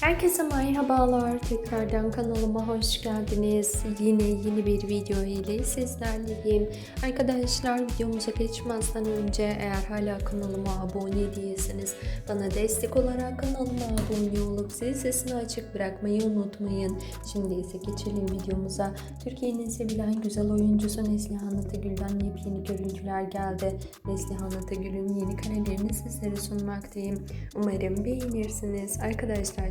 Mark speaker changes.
Speaker 1: Herkese merhabalar. Tekrardan kanalıma hoş geldiniz. Yine yeni bir video ile sizlerleyim. Arkadaşlar videomuza geçmezden önce eğer hala kanalıma abone değilseniz bana destek olarak kanalıma abone olup zil sesini açık bırakmayı unutmayın. Şimdi ise geçelim videomuza. Türkiye'nin sevilen güzel oyuncusu Neslihan Atıgül'den yepyeni görüntüler geldi. Neslihan Atıgül'ün yeni karelerini sizlere sunmaktayım. Umarım beğenirsiniz. Arkadaşlar